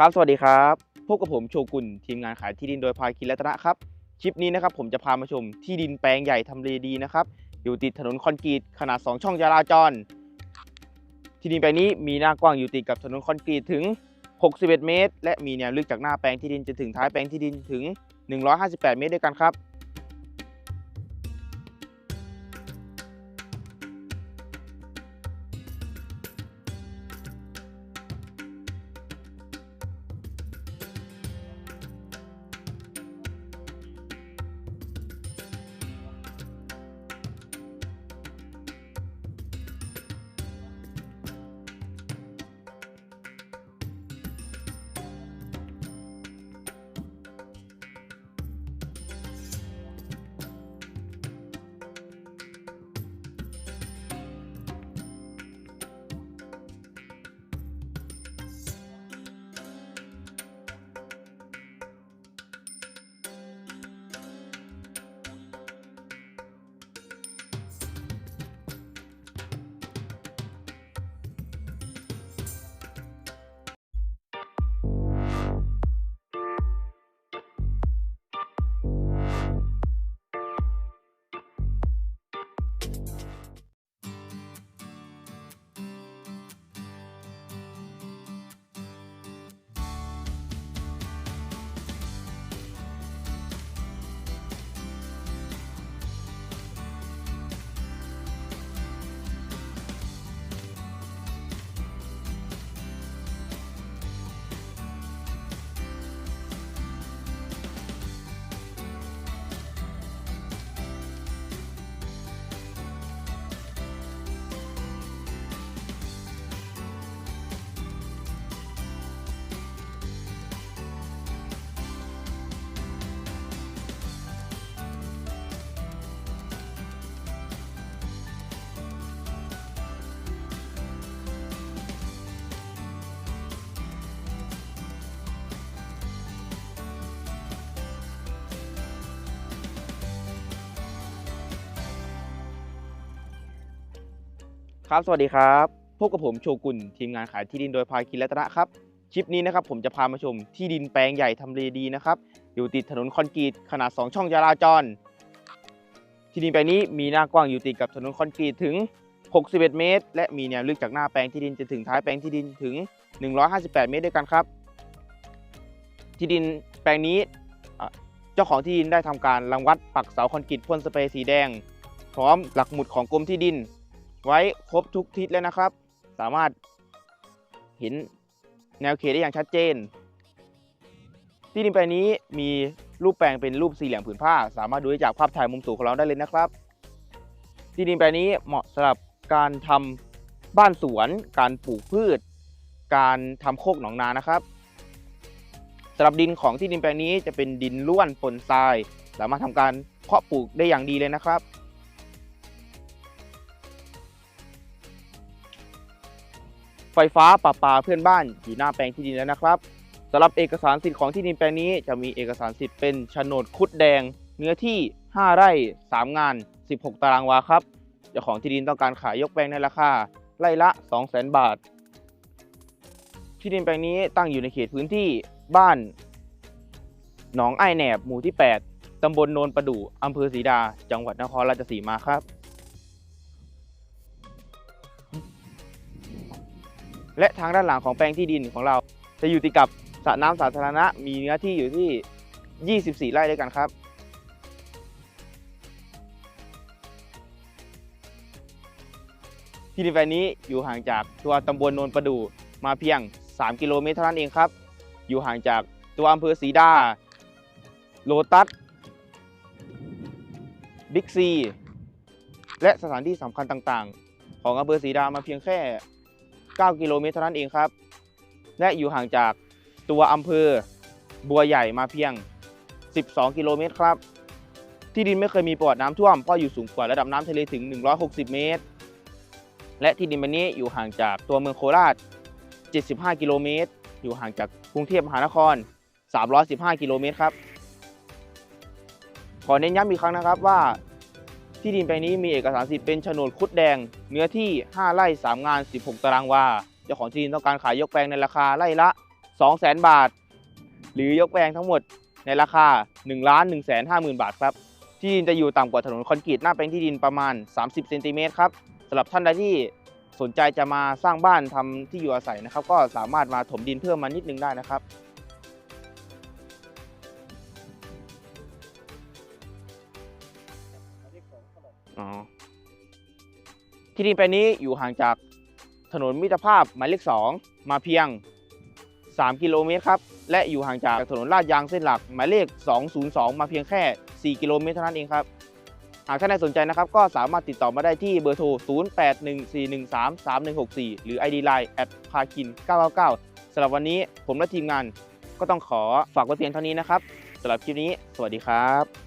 ครับ สวัสดีครับ พบกับผมโชกุนทีมงานขายที่ดินโดยพาคิรัตนะครับ คลิปนี้นะครับผมจะพามาชมที่ดินแปลงใหญ่ทำเลดีนะครับ อยู่ติดถนนคอนกรีตขนาด 2 ช่องจราจร ที่ดินแปลงนี้มีหน้ากว้างอยู่ติดกับถนนคอนกรีตถึง 61 เมตร และมีแนวลึกจากหน้าแปลงที่ดินจนถึงท้ายแปลงที่ดินถึง 158 เมตรด้วยกันครับ ครับ สวัสดีครับ พบกับผมโชกุนทีมงานขายที่ดินโดยพาคินรัตนะครับคลิปนี้นะครับผมจะพามาชมที่ดินแปลงใหญ่ทำเลดีนะครับอยู่ติดถนนคอนกรีตขนาด 2 ช่องจราจร ที่ดินแปลงนี้มีหน้ากว้างอยู่ติดกับถนนคอนกรีตถึง 61 เมตร และมีแนวลึกจากหน้าแปลงที่ดินจนถึงท้ายแปลงที่ดินถึง 158 เมตรด้วยกันครับ ที่ดินแปลงนี้เจ้าของที่ดินได้ทำการรังวัดปักเสาคอนกรีตพ่นสเปรย์สีแดง พร้อมหลักหมุดของกรมที่ดิน ไว้ครบทุกทิศแล้วนะครับ สามารถเห็นแนวเขตได้อย่างชัดเจน ที่ดินแปลงนี้มีรูปแปลงเป็นรูปสี่เหลี่ยมผืนผ้า สามารถดูได้จากภาพถ่ายมุมสูงของเราได้เลยนะครับ ที่ดินแปลงนี้เหมาะสำหรับการทำบ้านสวน การปลูกพืช การทำโคกหนองนานะครับสำหรับดินของที่ดินแปลงนี้จะเป็นดินล้วนปนทราย สามารถทำการเพาะปลูกได้อย่างดีเลยนะครับ ไฟฟ้าประปาเพื่อนบ้านอยู่หน้าแปลงที่ดินแล้วนะครับสำหรับเอกสารสิทธิ์ของที่ดินแปลงนี้ จะมีเอกสารสิทธิ์เป็นโฉนดคุดแดง เนื้อที่ 5 ไร่ 3 งาน 16 ตารางวาครับเจ้าของที่ดินต้องการขายยกแปลงในราคาไร่ละ 200,000 บาท ที่ดินแปลงนี้ตั้งอยู่ในเขตพื้นที่บ้านหนองไอแหนบหมู่ที่ 8ตำบลโนนประดู่อำเภอศรีดา จังหวัดนครราชสีมาครับ และทางด้านหลังของแปลงที่ดินของเรา จะอยู่ติดกับสระน้ำสาธารณะมีเนื้อที่อยู่ที่ 24 ไร่ด้วยกันครับ ที่ดินแปลงนี้อยู่ห่างจากตัวตำบลโนนประดู่มาเพียง 3 กิโลเมตรเท่านั้นเองครับ อยู่ห่างจากตัวอำเภอศรีดา โลตัส บิ๊กซี และสถานที่สำคัญต่างๆ ของอำเภอศรีดามาเพียงแค่ 9 กิโลเมตรเท่านั้นเองครับ และอยู่ห่างจากตัวอำเภอบัวใหญ่มาเพียง 12 กิโลเมตรครับ ที่ดินไม่เคยมีประวัติน้ำท่วมเพราะอยู่สูงกว่าระดับน้ำทะเลถึง 160 เมตร และที่ดินแปลงนี้อยู่ห่างจากตัวเมืองโคราช 75 กิโลเมตร อยู่ห่างจากกรุงเทพมหานคร 315 กิโลเมตรครับ ขอเน้นย้ำอีกครั้งนะครับว่า ที่ดินแปลงนี้มีเอกสารสิทธิ์เป็นโฉนดคุดแดง เนื้อที่ 5 ไร่ 3 งาน 16 ตารางวา เจ้าของที่ดินต้องการขายยกแปลงในราคาไร่ละ 200,000 บาท หรือยกแปลงทั้งหมดในราคา1ล้าน1 5 0 0 0 0 บาทครับ ที่ดินจะอยู่ต่ำกว่าถนนคอนกรีตหน้าแปลงที่ดินประมาณ 30 เซนติเมตรครับสำหรับท่านใดที่สนใจจะมาสร้างบ้านทำที่อยู่อาศัยนะครับ ก็สามารถมาถมดินเพิ่มมานิดนึงได้นะครับ ที่ดินแปลงนี้อยู่ห่างจากถนนมิตรภาพหมายเลข 2 มาเพียง 3 กิโลเมตรครับ และอยู่ห่างจากถนนลาดยางเส้นหลัก หมายเลข 202 มาเพียงแค่ 4 กิโลเมตรเท่านั้นเองครับ หากท่านใดสนใจนะครับ ก็สามารถติดต่อมาได้ที่เบอร์โทร 0814133164 หรือ ID Line แอดพาคิน999สำหรับวันนี้ผมและทีมงานก็ต้องขอฝากไว้เพียงเท่านี้นะครับสำหรับคลิปนี้ สวัสดีครับ